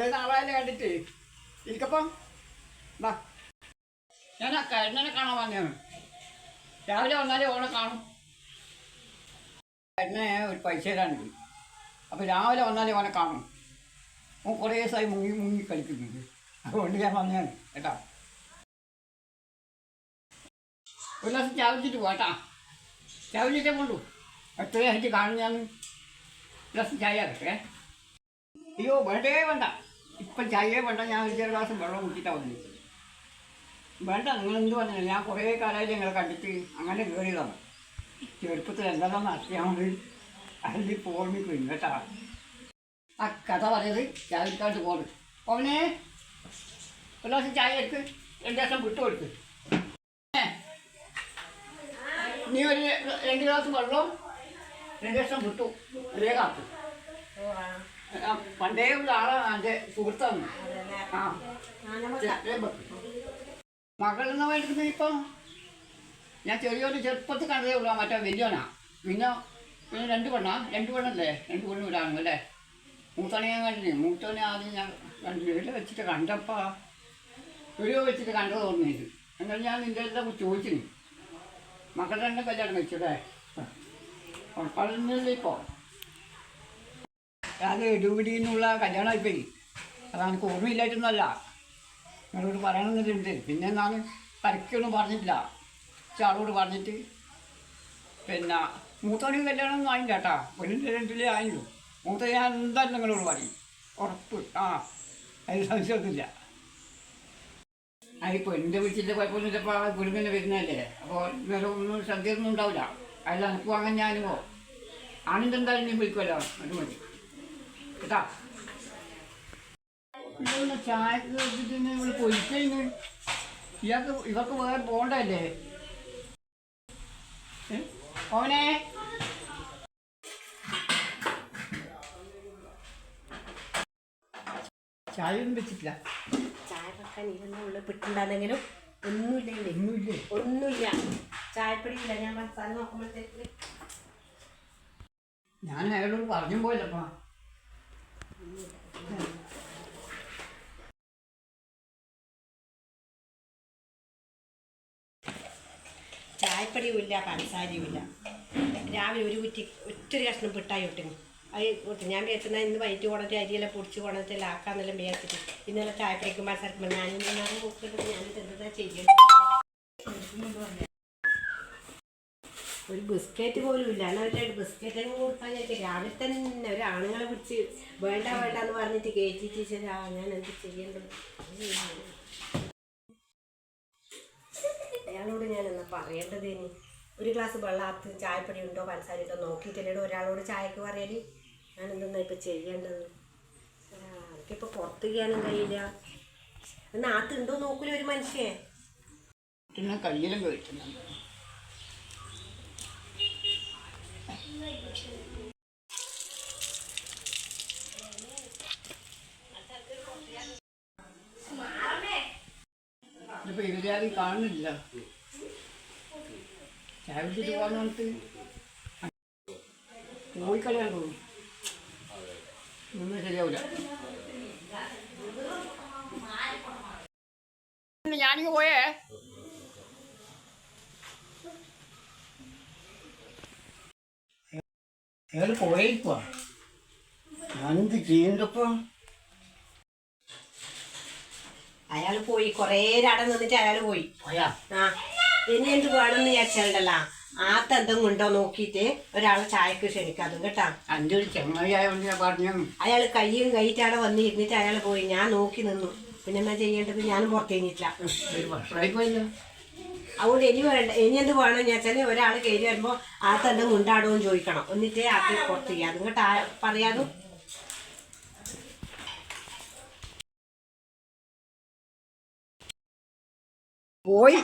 കുറേ നാളായാലും കണ്ടിട്ട്. ഇരിക്കപ്പം. വാ. ഞാൻ ആ കരുണനെ കാണാൻ വന്നതാണ്. രാവിലെ വന്നാലേ ഓണെ കാണും. കരുണ ഒരു പൈസ തരാനുണ്ട്. അപ്പോൾ രാവിലെ വന്നാലേ ഓനെ കാണും. ഓൻ കുറേ ദിവസമായി മുങ്ങി മുങ്ങി കളിക്കുന്നുണ്ട്. അതുകൊണ്ട് ഞാൻ വന്നതാണ്. കേട്ടോ? ഒരു ദിവസം ചാവിച്ചിട്ട് പോട്ടാ ചാവിച്ചിട്ടേ കൊണ്ടു എത്രയായിട്ട് കാണുന്നതാണ് ഒരു ദിവസം ചായ ഇറക്കേ അയ്യോ വേണ്ടേ വേണ്ട. ഇപ്പം ചായയെ വേണ്ട ഞാൻ ഒരു ചെറു ഗ്ലാസ് വെള്ളം കുടിച്ചിട്ടാ വന്നത് വേണ്ട നിങ്ങൾ എന്ത് പറഞ്ഞില്ല ഞാൻ കുറേ കാലമായിട്ട് നിങ്ങളെ കണ്ടിട്ട്. അങ്ങനെ കയറിയതാണ് ചെറുപ്പത്തിൽ എന്തെല്ലാം നടത്തിയാൽ മതി അതിൽ പോർമ്മിക്കും കേട്ടാ. ആ കഥ പറയത് ചായക്കാട്ട് പോണ് അവനെ ഒരു ദിവസം ചായ എടുക്ക്. രണ്ട് ദിവസം വിട്ടു കൊടുക്ക്. നീ ഒരു രണ്ട് ദിവസം വെള്ളം രണ്ട് ദിവസം വിട്ടു. ഒരേ കാത്ത് പണ്ടേ ഉള്ള ആളാണ് എന്റെ സുഹൃത്താണ്. ആ. മകളെന്ന് പറയുന്നത് ഇപ്പം ഞാൻ ചെറിയൊരു ചെറുപ്പത്തിൽ കണ്ടതേ ഉള്ളൂ മറ്റേ വലിയവനാ പിന്നെ പിന്നെ രണ്ട് പെണ്ണാ. രണ്ട് പെണ്ണല്ലേ? രണ്ട് പെണ്ണ് ഇടാണ് അല്ലേ? മൂത്തവനെ ഞാൻ കണ്ടില്ലേ? മൂത്തവനെ ആദ്യം ഞാൻ കണ്ടില്ല വീട്ടിൽ വെച്ചിട്ട് കണ്ടപ്പാ വീഡിയോ വെച്ചിട്ട് കണ്ടത് ഓർമ്മയില്ല. എന്നാൽ ഞാൻ നിന്റെ എല്ലാം ചോദിച്ചിന്. മക്കളുടെ തന്നെ കല്യാണം വെച്ചല്ലേ ഉറപ്പാടുന്നില്ല ഇപ്പോൾ അത് എടുപിടി എന്നുള്ള കല്യാണം ഇപ്പം അതാണ് എനിക്ക് ഓർമ്മയില്ലായിട്ടൊന്നുമല്ല. നിങ്ങളോട് പറയണമെന്നുണ്ട് പിന്നെ ഞാൻ പരക്കൊന്നും പറഞ്ഞിട്ടില്ല. ആളോട് പറഞ്ഞിട്ട് പിന്നെ മൂത്തോണി കല്യാണം ഒന്നും ആയില്ല കേട്ടാ. പെണ്ണിന്റെ രണ്ടിലേ ആയുള്ളൂ. മൂത്ത ഞാൻ എന്തായാലും നിങ്ങളോട് പറയും. ഉറപ്പ്. ആ അതിന് സംശയമൊന്നുമില്ല. അത് പെണ്ണിന്റെ വീട്ടിന്റെ കുഴപ്പമൊന്നുമില്ലപ്പോൾ പെണ്ണിങ്ങനെ വരുന്നതല്ലേ? അപ്പോൾ വേറെ ഒന്നും ശ്രദ്ധയൊന്നും ഉണ്ടാവില്ല. അതിൽ എനിക്കും അങ്ങനെ ഞാനുമോ ആണിന്റെ എന്തായാലും വിളിക്കുമല്ലോ. അത് മതി. കേട്ടാ. വെച്ചിട്ട് ഇവിടെ പൊരിക്കുന്നു ഇയാൾക്ക് ഇവർക്ക് വേറെ പോണ്ടല്ലേ ഓനെ. ചായ ഒന്നും വെച്ചിട്ടില്ല. ചായ വെക്കാൻ ഇരുന്ന ഉള്ളിൽ പിട്ടുണ്ടായിരുന്നെങ്കിലും ഒന്നുമില്ല? ഒന്നുമില്ല. ഒന്നുമില്ലേ ചായപ്പൊടിയില്ല ഞാൻ സ്ഥലം നോക്കുമ്പോഴത്തേക്ക് ഞാൻ അയാളോട് പറഞ്ഞു പോയല്ലപ്പാ ചായപ്പൊടിയും ഇല്ല പഞ്ചസാരയും ഇല്ല രാവിലെ ഒരു കുറ്റി ഒത്തിരി കഷ്ണം പിട്ടായി ഒട്ടിങ്ങി അത് ഒട്ടി ഞാൻ വിചാരിച്ചാൽ ഇന്ന് വൈറ്റ് കൊണ്ടിട്ട് അരിയെല്ലാം പൊടിച്ച് കൊണ്ടിട്ട് ആക്കാന്നെല്ലാം വിചാരിച്ചിട്ട് ഇന്നലെ ചായപ്പൊടിക്കുമ്പോൾ സർക്കുമ്പോൾ ഞാനിന്ന് ഞാൻ നോക്കിയിട്ട് എന്താ ചെയ്യണം ഒരു ബിസ്ക്കറ്റ് പോലും ഇല്ല. ഒരു ബിസ്ക്കറ്റ് കൊടുക്കാൻ രാവിലെ തന്നെ ഒരു ആണുങ്ങളെ പിടിച്ച് വേണ്ട വേണ്ട എന്ന് പറഞ്ഞിട്ട് കയറ്റിട്ട് ടീച്ചരാ ഞാൻ എന്ത് ചെയ്യേണ്ടത് അയാളോട് ഞാൻ എന്നാ പറയേണ്ടത് ഇനി? ഒരു ഗ്ലാസ് വെള്ളത്ത് ചായപ്പൊടി ഉണ്ടോ പഞ്ചസാര ഉണ്ടോ ഒരാളോട് ചായക്ക് പറയൽ. ഞാൻ എന്തെന്നാ ഇപ്പം ചെയ്യേണ്ടത്? എനിക്കിപ്പോൾ പുറത്ത് ചെയ്യാനും കഴിയില്ല. നാത്തുണ്ടോ നോക്കൂല ഒരു മനുഷ്യൻ? കയ്യിലും കഴിക്കുന്നുണ്ട് ഇതിപ്പോ ഇവരാരും കാണുന്നില്ല ചായ കുടിച്ചിട്ട് പോകുന്നിട്ട് പോയി കളയാൻ തോന്നും ഒന്നും ശരിയാവില്ല ഞാനിങ്ങ് പോയേ അയാൾ പോയേക്കുവാ. എന്ത് ചെയ്യുന്നപ്പോ അയാൾ പോയി കുറേ രാടം നിന്നിട്ട് അയാൾ പോയി. പോയാ? ആ ഇനി എന്ത് വേണമെന്ന് വിചാരിച്ചാലല്ല ആത്ത എന്തെങ്കിലും ഉണ്ടോ നോക്കിയിട്ട് ഒരാളെ ചായക്ക് ക്ഷണിക്കാതും കേട്ടാ. എന്റെ ഒരു ചെമ്മയായോണ്ട് ഞാൻ പറഞ്ഞു. അയാൾ കയ്യും കൈയിട്ട് അവിടെ വന്ന് അയാൾ പോയി. ഞാൻ നോക്കി നിന്നു. പിന്നെ എന്നാ ചെയ്യേണ്ടത്? ഞാനും പുറത്ത് ഒരു വർഷമായി പോയല്ലോ അതുകൊണ്ട് ഇനി വേണ്ട ഇനി എന്ത് വേണമെന്ന് വെച്ചാൽ ഒരാൾ കയറി വരുമ്പോൾ ആ തന്നെ മുണ്ടാടോ എന്ന് ചോദിക്കണം. എന്നിട്ടേ ആക്ക് പുറത്ത് ചെയ്യാം. അതുകൊണ്ട് പറയാതും പോയി.